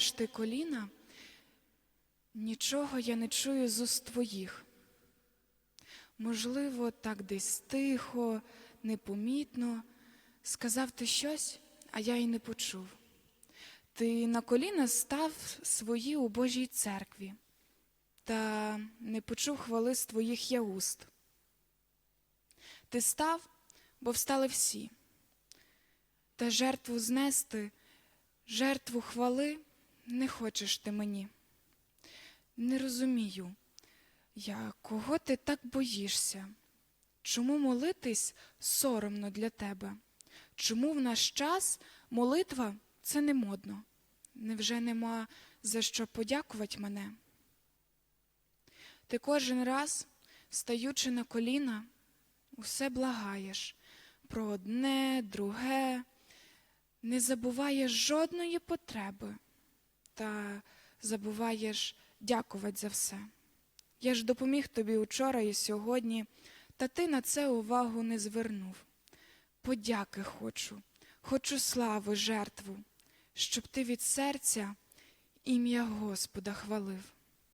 схиляєш ти коліна, нічого я не чую з уст твоїх. Можливо, так десь тихо, непомітно сказав ти щось, а я й не почув. Ти на коліна став свої у Божій церкві, та не почув хвали з твоїх я уст. Ти став, бо встали всі, та жертву знести, жертву хвали не хочеш ти мені. Не розумію, я кого ти так боїшся? Чому молитись соромно для тебе? Чому в наш час молитва це не модно? Невже нема за що подякувати мене? Ти кожен раз, стаючи на коліна, усе благаєш про одне, друге, не забуваєш жодної потреби, та забуваєш дякувати за все. Я ж допоміг тобі учора і сьогодні, та ти на це увагу не звернув. Подяки хочу, хочу слави, жертву, щоб ти від серця ім'я Господа хвалив.